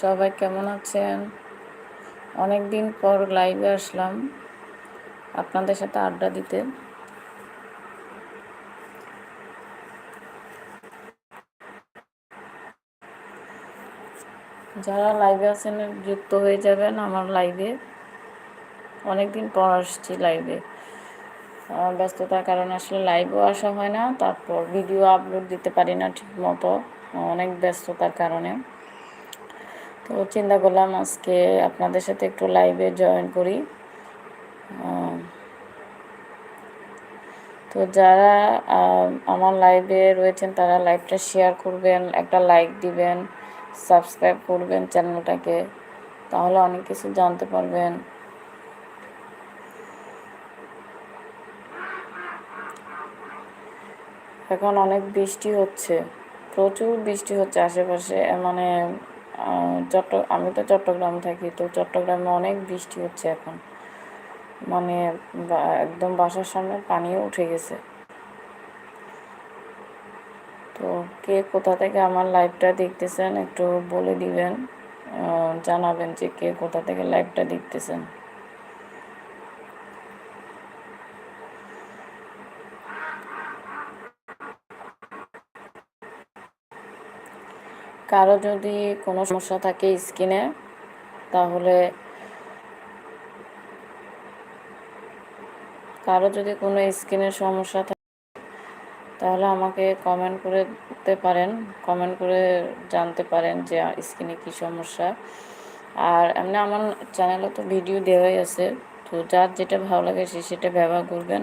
সবাই কেমন আছেন? অনেক দিন পর লাইভে আসলাম। আপনাদের সাথে আড্ডা দিতে। যারা লাইভে আছেন, যুক্ত হয়ে যাবেন আমার লাইভে অনেক দিন পর আসছি লাইভে ব্যস্ততার কারণে আসলে লাইভও আসা হয় না, তারপর ভিডিও আপলোড দিতে পারি না ঠিক মতো অনেক ব্যস্ততার কারণে। তো চিন্তা করলাম আজকে আপনাদের সাথে একটু লাইভে জয়েন করি। তো যারা আমার লাইভে রয়েছেন তারা লাইভটা শেয়ার করবেন, একটা লাইক দিবেন সাবস্ক্রাইব করবেন চ্যানেলটাকে তাহলে অনেক কিছু জানতে পারবেন। এখন অনেক বৃষ্টি হচ্ছে, প্রচুর বৃষ্টি হচ্ছে আশেপাশে মানে চট্ট, আমি তো চট্টগ্রাম থাকি, তো চট্টগ্রামে অনেক বৃষ্টি হচ্ছে এখন। মানে একদম বাসার সামনে পানিও উঠে গেছে। তো কে কোথা থেকে আমার লাইভটা দেখতেছেন একটু বলে দিবেন জানাবেন যে কে কোথা থেকে লাইভটা দেখতেছেন। কারও যদি কোনো সমস্যা থাকে স্কিনে, তাহলে কারও যদি কোনো স্কিনের সমস্যা থাকে, তাহলে আমাকে কমেন্ট করে দিতে পারেন কমেন্ট করে জানতে পারেন যে স্কিনে কী সমস্যা। আর এমনি আমার চ্যানেলে তো ভিডিও দেওয়াই আছে, তো যার যেটা ভালো লাগে সে সেটা ব্যবহার করবেন।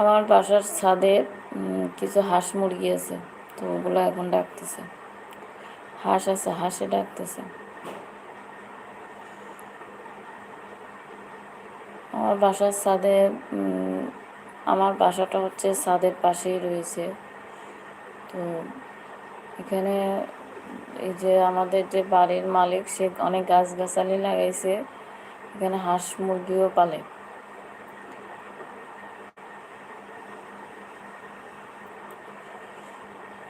আমার বাসার ছাদে কিছু হাঁস মুরগি আছে, তো ওগুলো এখন ডাকতেছে। হাঁস আছে, হাঁসে ডাকতেছে। আমার বাসার ছাদে আমার বাসাটা হচ্ছে ছাদের পাশেই রয়েছে। তো এখানে এই যে আমাদের যে বাড়ির মালিক, সে অনেক গাছগাছালি লাগাইছে। এখানে হাঁস মুরগিও পালে।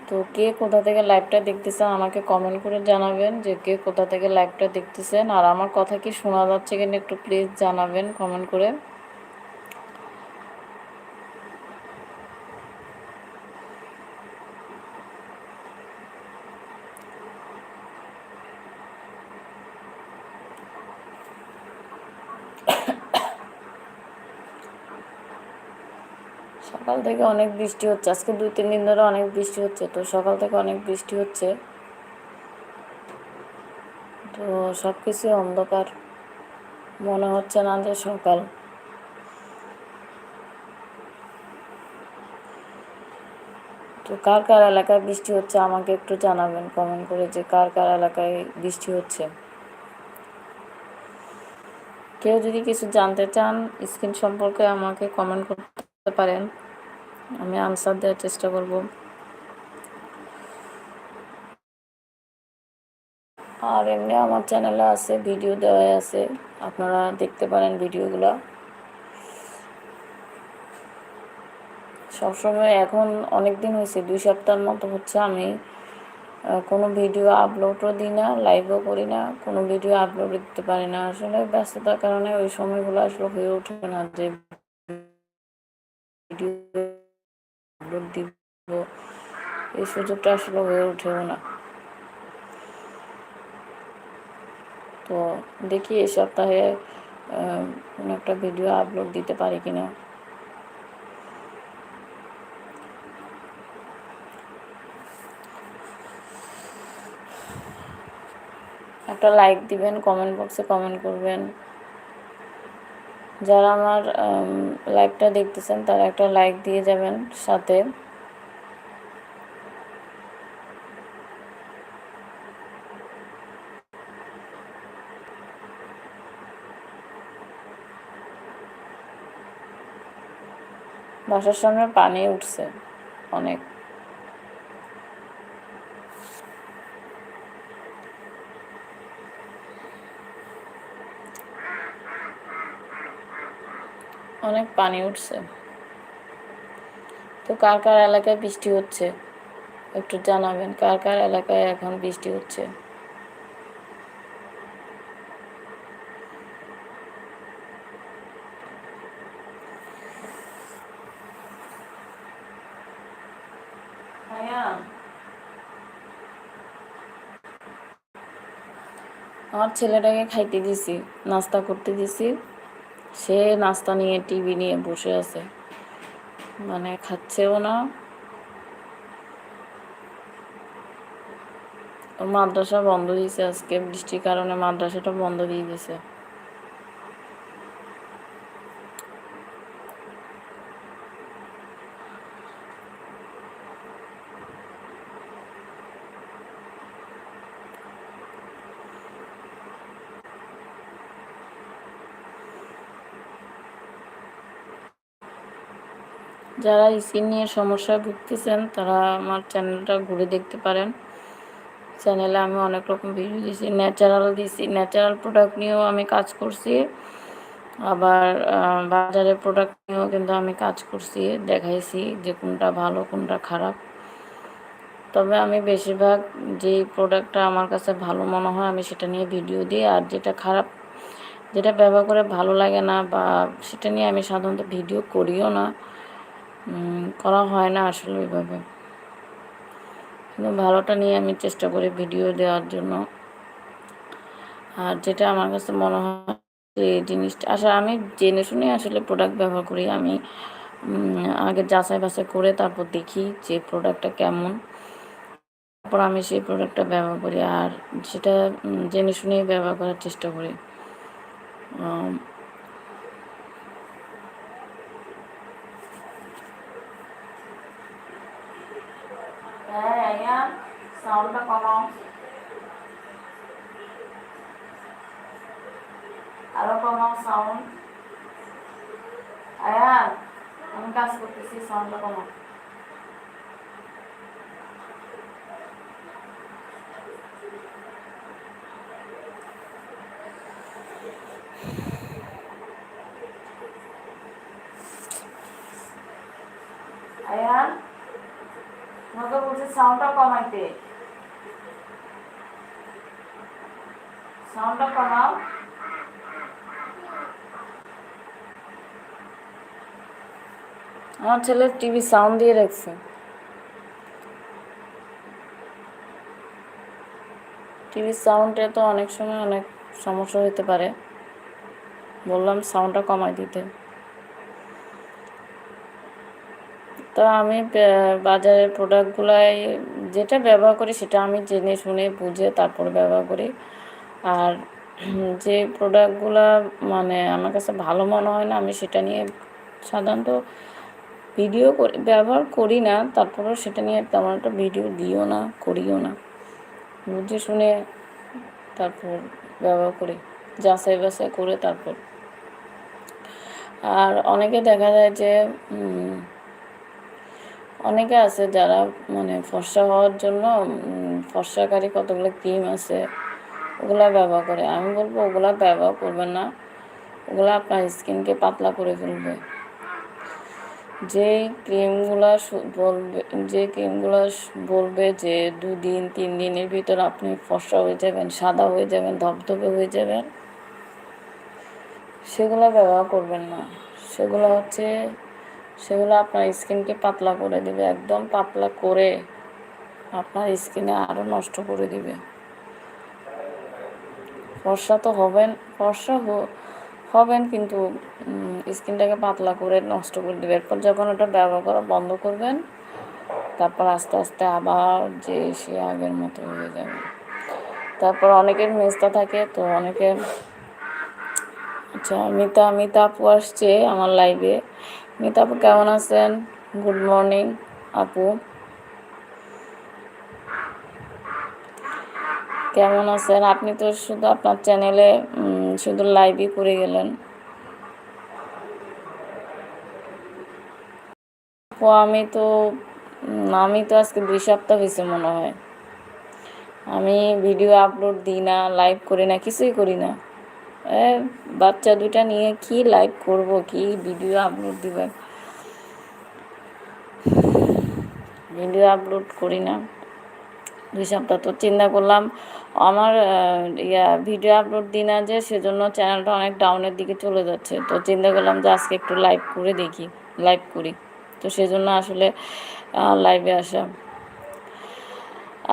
তো কে কোথা থেকে লাইভটা দেখতেছেন আমাকে কমেন্ট করে জানাবেন যে কে কোথা থেকে লাইভটা দেখতেছেন। আর আমার কথা কি শোনা যাচ্ছে কিনা একটু প্লিজ জানাবেন কমেন্ট করে। সকাল থেকে অনেক বৃষ্টি হচ্ছে। আজকে দুই, তিন দিন ধরে অনেক বৃষ্টি হচ্ছে। তো সকাল থেকে অনেক বৃষ্টি হচ্ছে। তো সব কিছুই অন্ধকার। মনে হচ্ছে না যে সকাল। তো কার কার এলাকায় বৃষ্টি হচ্ছে আমাকে একটু জানাবেন কমেন্ট করে যে কার কার এলাকায় বৃষ্টি হচ্ছে। কেউ যদি কিছু জানতে চান স্কিন সম্পর্কে আমাকে কমেন্ট করতে পারেন। আমি আনসার দেওয়ার চেষ্টা করব। আর এমনি আমার চ্যানেলে আছে ভিডিও দেওয়া আছে। আপনারা দেখতে পারেন ভিডিওগুলো সবসময় এখন অনেক দিন হয়েছে, দুই সপ্তাহের মতো হচ্ছে আমি কোনো ভিডিও আপলোডও দিই না লাইভও করি না, কোনো ভিডিও আপলোড দিতে পারি না। আসলে ব্যস্ততার কারণে ওই সময়গুলো আসলে হয়ে ওঠে না যে ভিডিও আপলোড দিব। এই সুযোগটা আসলে হয়ে ওঠেও না। তো দেখি এই সপ্তাহে কোনো একটা ভিডিও আপলোড দিতে পারি কিনা। একটা লাইক দিবেন কমেন্ট বক্সে কমেন্ট করবেন। যারা আমার লাইভটা দেখতেছেন, তারা একটা লাইক দিয়ে যাবেন সাথে। বাসার সামনে পানি উঠছে অনেক। অনেক পানি উঠছে। তো কার কার এলাকায় বৃষ্টি হচ্ছে? একটু জানাবেন, কার কার এলাকায় এখন বৃষ্টি হচ্ছে? আমার ছেলেটাকে খাইতে দিছি, নাস্তা করতে দিছি। সে নাস্তা নিয়ে, টিভি নিয়ে বসে আছে। মানে খাচ্ছেও না। মাদ্রাসা বন্ধ দিয়েছে আজকে। বৃষ্টির কারণে মাদ্রাসাটা বন্ধ দিয়ে দিয়েছে। যারা স্কিন নিয়ে সমস্যায় ভুগতেছেন, তারা আমার চ্যানেলটা ঘুরে দেখতে পারেন। চ্যানেলে আমি অনেক রকম ভিডিও দিয়েছি ন্যাচারাল দিয়েছি ন্যাচারাল প্রোডাক্ট নিয়েও আমি কাজ করছি। আবার বাজারের প্রোডাক্ট নিয়েও কিন্তু আমি কাজ করছি, দেখাইছি যে কোনটা ভালো, কোনটা খারাপ। তবে আমি বেশিরভাগ যেই প্রোডাক্টটা আমার কাছে ভালো মনে হয়, আমি সেটা নিয়ে ভিডিও দিই। আর যেটা খারাপ, যেটা ব্যবহার করে ভালো লাগে না বা সেটা নিয়ে আমি সাধারণত ভিডিও করিও না। করা হয় না আসলে ওইভাবে। কিন্তু ভালোটা নিয়ে আমি চেষ্টা করি ভিডিও দেওয়ার জন্য। আর যেটা আমার কাছে মনে হয় যে জিনিসটা আসলে আমি জেনে শুনে আসলে প্রোডাক্ট ব্যবহার করি। আমি আগে যাচাই বাছাই করে তারপর দেখি যে প্রোডাক্টটা কেমন। তারপর আমি সেই প্রোডাক্টটা ব্যবহার করি। আর সেটা জেনে শুনেই ব্যবহার করার চেষ্টা করি। হ্যাঁ সাউন্ডটা কমাও আরও কমাও সাউন্ড আয়ান আমি কাজ করতেছি সাউন্ডটা কমাও তোমাকে বলছি সাউন্ডটা কমাইতে। সাউন্ডটা কমাও। আমার ছেলে টিভি সাউন্ড দিয়ে রাখছে। টিভির সাউন্ডে তো অনেক সময় অনেক সমস্যা হতে পারে। বললাম সাউন্ডটা কমাই দিতে। তো আমি বাজারের প্রোডাক্টগুলাই যেটা ব্যবহার করি সেটা আমি জেনে শুনে বুঝে তারপর ব্যবহার করি। আর যে প্রোডাক্টগুলো মানে আমার কাছে ভালো মনে হয় না, আমি সেটা নিয়ে সাধারণত ভিডিও করি, ব্যবহার করি না, তারপরেও সেটা নিয়ে তেমন একটা ভিডিও দিও না, করিও না। বুঝে শুনে তারপর ব্যবহার করি, যাচাই বাছাই করে তারপর। আর অনেকে দেখা যায় যে অনেকে আছে যারা মানে ফর্সা হওয়ার জন্য ফর্সাকারী কতগুলো ক্রিম আছে, ওগুলা ব্যবহার করে। আমি বলব ওগুলা ব্যবহার করবেন না। ওগুলো আপনার স্কিনকে পাতলা করে ফেলবে। যে ক্রিমগুলো বলবে, যে ক্রিমগুলো বলবে যে দুদিন তিন দিনের ভিতর আপনি ফর্সা হয়ে যাবেন, সাদা হয়ে যাবেন ধপধপে হয়ে যাবেন, সেগুলো ব্যবহার করবেন না। সেগুলো হচ্ছে সেগুলো আপনার স্কিনকে পাতলা করে দিবে, একদম পাতলা করে আপনার স্কিনে আরও নষ্ট করে দিবে। ফর্সা তো হবেন, ফর্সা হবেন কিন্তু স্কিনটাকে পাতলা করে নষ্ট করে দেবে। এরপর যখন ওটা ব্যবহার করা বন্ধ করবেন, তারপর আস্তে আস্তে আবার যে সে আগের মতো হয়ে যাবে। তারপর অনেকের মেস্তা থাকে, তো অনেকে আচ্ছা মিতা মিতা আপু আসছে আমার লাইভে মিতা আপু, কেমন আছেন? গুড মর্নিং আপু। কেমন আছেন? আপনি তো শুধু আপনার চ্যানেলে শুধু লাইভই করে গেলেন। আপু, আমি তো আমি তো আজকে দুই সপ্তাহ হয়েছে মনে হয়। আমি ভিডিও আপলোড দিই না লাইভ করি না, কিছুই করি না। বাচ্চা দুইটা নিয়ে কি লাইভ করব, কি ভিডিও আপলোড দিব? ভিডিও আপলোড করি না। দুই সপ্তাহ তো চিন্তা করলাম। আমার ইয়া ভিডিও আপলোড দিই না যে, সেজন্য চ্যানেলটা অনেক ডাউনের দিকে চলে যাচ্ছে। তো চিন্তা করলাম যে, আজকে একটু লাইভ করে দেখি লাইভ করি। তো সেজন্য আসলে লাইভে আসা।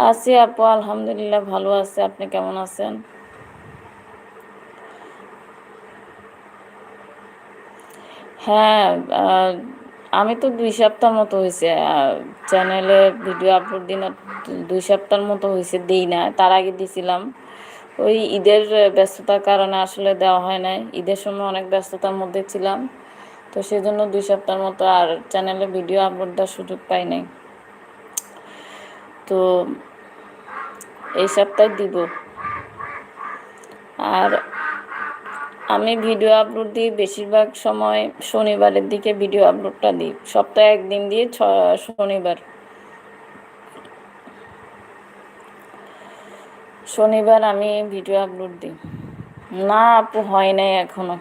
আছি আপু, আলহামদুলিল্লাহ, ভালো আছে। আপনি কেমন আছেন? হ্যাঁ আমি তো দুই সপ্তাহ মতো হয়েছে চ্যানেলে ভিডিও আপলোড দিন দুই সপ্তাহের মতো হয়েছে দিই না, তার আগে দিছিলাম। ওই ঈদের ব্যস্ততার কারণে আসলে দেওয়া হয় নাই। ঈদের সময় অনেক ব্যস্ততার মধ্যে ছিলাম, তো সেজন্য দুই সপ্তাহের মতো আর চ্যানেলে ভিডিও আপলোড দেওয়ার সুযোগ পাই নাই। তো এই সপ্তাহে দিব। আর আমি ভিডিও আপলোড দিই, বেশিরভাগ সময় শনিবারের দিকে ভিডিও আপলোডটা দিই। সপ্তাহে একদিন দিয়ে শনিবার। শনিবার আমি ভিডিও আপলোড দিই। না আপু, হয় নাই এখনও।